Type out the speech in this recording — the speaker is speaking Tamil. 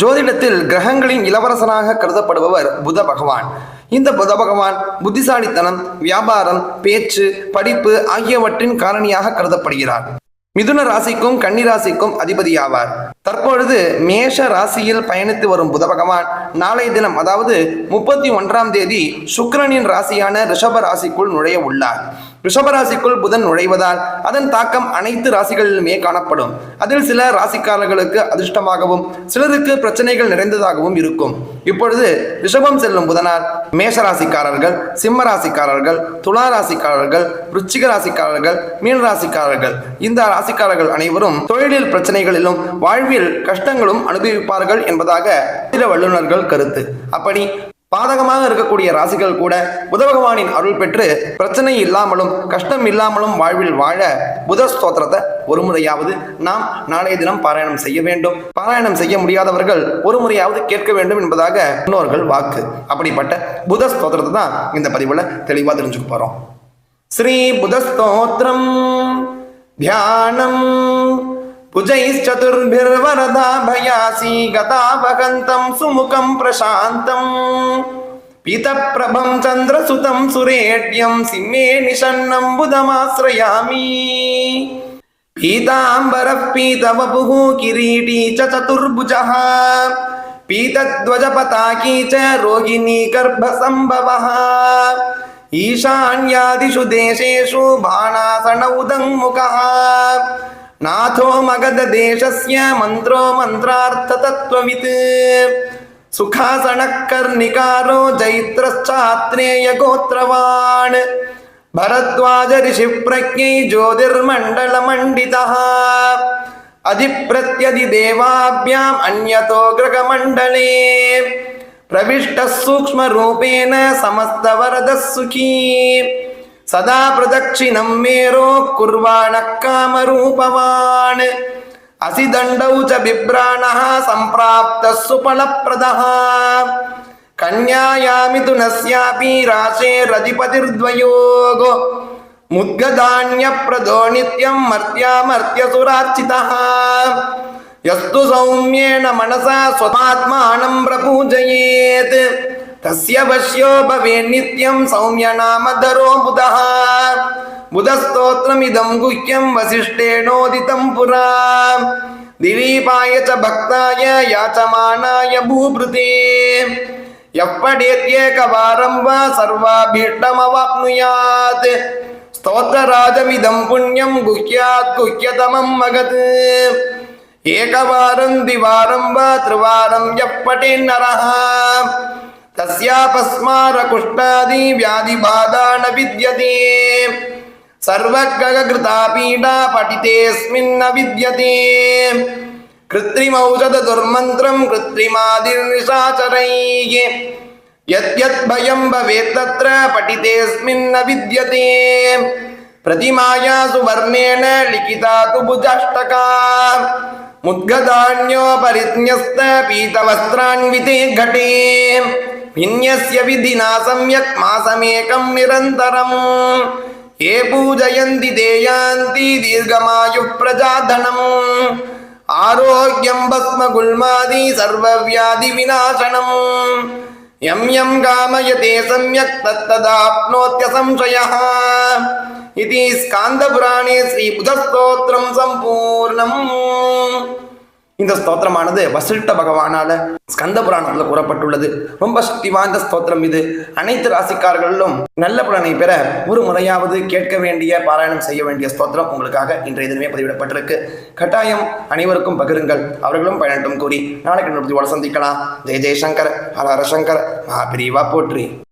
ஜோதிடத்தில் கிரகங்களின் இளவரசனாக கருதப்படுபவர் புத பகவான். இந்த புத பகவான் புத்திசாலித்தனம் வியாபாரம் பேச்சு படிப்பு ஆகியவற்றின் காரணியாக கருதப்படுகிறார். மிதுன ராசிக்கும் கன்னி ராசிக்கும் அதிபதியாவார். தற்பொழுது மேஷ ராசியில் பயணித்து வரும் புத பகவான் நாளை தினம் அதாவது முப்பத்தி ஒன்றாம் தேதி சுக்கரனின் ராசியான ரிஷப ராசிக்குள் நுழைய உள்ளார். ரிஷபராசிக்குள் புதன் நுழைவதால் அதன் தாக்கம் அனைத்து ராசிகளிலுமே காணப்படும். அதில் சில ராசிக்காரர்களுக்கு அதிர்ஷ்டமாகவும் சிலருக்கு பிரச்சனைகள் நிறைந்ததாகவும் இருக்கும். இப்பொழுது ரிஷபம் செல்லும் புதனார் மேஷ ராசிக்காரர்கள் சிம்ம ராசிக்காரர்கள் துலா ராசிக்காரர்கள் ருச்சிக ராசிக்காரர்கள் மீன் ராசிக்காரர்கள் இந்த ராசிக்காரர்கள் அனைவரும் தொழிலில் பிரச்சனைகளிலும் வாழ்வில் கஷ்டங்களும் அனுபவிப்பார்கள் என்பதாக சில வல்லுநர்கள் கருத்து. அப்படி பாதகமாக இருக்கக்கூடிய ராசிகள் கூட புத பகவானின் அருள் பெற்று பிரச்சனை இல்லாமலும் கஷ்டம் இல்லாமலும் வாழ்வில் வாழ புத ஸ்தோத்திரத்தை ஒரு முறையாவது நாம் நாளைய தினம் பாராயணம் செய்ய வேண்டும். பாராயணம் செய்ய முடியாதவர்கள் ஒரு முறையாவது கேட்க வேண்டும் என்பதாக முன்னோர்கள் வாக்கு. அப்படிப்பட்ட புத ஸ்தோத்திரத்தை தான் இந்த பதிவில் தெளிவாக தெரிஞ்சுக்க போகிறோம் ஸ்ரீ புத ஸ்தோத்திரம். தியானம். भुजैश्चतुर्भिर्वरदा भयासी गतावगन्तं सुमुखं प्रशान्तं पीतप्रभं चन्द्रसुतं सुरेड्यं सिंहे निषन्नं बुधमाश्रयामि पीताम्बरः पीतवपुः किरीटी च चतुर्भुजः पीतध्वजपताकी च रोगिणी गर्भसम्भवः ईशान्यादिषु देशेषु बाणासनौदङ्मुखः नाथो मगधदेशस्य मन्त्रो मन्त्रार्थतत्त्ववित् सुखासनः कर्णिकारो जैत्रश्चात्रेयगोत्रवान् भरद्वाज ऋषिप्रज्ञै ज्योतिर्मण्डलमण्डितः अधिप्रत्यधिदेवाभ्याम् अन्यतो ग्रहमण्डले प्रविष्टः सूक्ष्मरूपेण समस्तवरदः सुखी सदा प्रदक्षिणं मेरो कुर्वाणः कामरूपवान् असि दण्डौ च बिभ्राणः सम्प्राप्तः सुफलप्रदः कन्यायामिथुनस्यापि राशेरधिपतिर्द्वयोगो मुद्गधान्यप्रदो नित्यं मर्त्यामर्त्यसुरार्चितः यस्तु सौम्येण मनसा स्वमात्मानं प्रपूजयेत् तस्य वश्यो भवेन्नित्यं सौम्यनामधरो बुधः बुधस्तोत्रमिदं गुह्यं वसिष्ठेणोदितं पुरा दिलीपाय च भक्ताय याचमानाय भूभृते यः पठेत्येकवारं वा सर्वाभीष्टमवाप्नुयात् स्तोत्रराजमिदं पुण्यं गुह्यात् गुह्यतमं मगत् एकवारं द्विवारं वा त्रिवारं यः पठेन्नरः तस्यापस्मारकुष्ठादि व्याधिबाधा न विद्यते सर्वग्रहकृता पीडा पठितेऽस्मिन्न विद्यते कृत्रिमौषधदुर्मन्त्रं कृत्रिमादिर्निशाचरैः यद्यत् भयं भवेत् तत्र पठितेऽस्मिन्न विद्यते प्रतिमाया सुवर्णेन लिखिता तु भुजाष्टका मुद्गधान्योपरिज्ञस्त पीतवस्त्रान्विते घटे विन्यस्य विधिना सम्यक् मासमेकं निरन्तरम् ये पूजयन्ति ते यान्ति दीर्घमायुः प्रजाधनम् आरोग्यं भस्मगुल्मादि सर्वव्याधिविनाशनम् यं यं कामयते सम्यक् तत्तदाप्नोत्यसंशयः इति स्कान्दपुराणे श्रीबुधस्तोत्रं सम्पूर्णम् இந்த ஸ்தோத்திரமானது வசிஷ்ட பகவானால ஸ்கந்த புராணத்தில் கூறப்பட்டுள்ளது. ரொம்ப சக்தி வாய்ந்த ஸ்தோத்திரம் இது. அனைத்து ராசிக்காரர்களிலும் நல்ல பலனை பெற ஒரு முறையாவது கேட்க வேண்டிய பாராயணம் செய்ய வேண்டிய ஸ்தோத்திரம் உங்களுக்காக இன்றைய தினமே பதிவிடப்பட்டிருக்கு. கட்டாயம் அனைவருக்கும் பகிருங்கள். அவர்களும் பயனட்டும் கூறி நாளைக்கு நூற்றி சந்திக்கலாம். ஜெய ஜெயசங்கர் ஹர ஹர சங்கர் மகாபிரிவா போற்றி.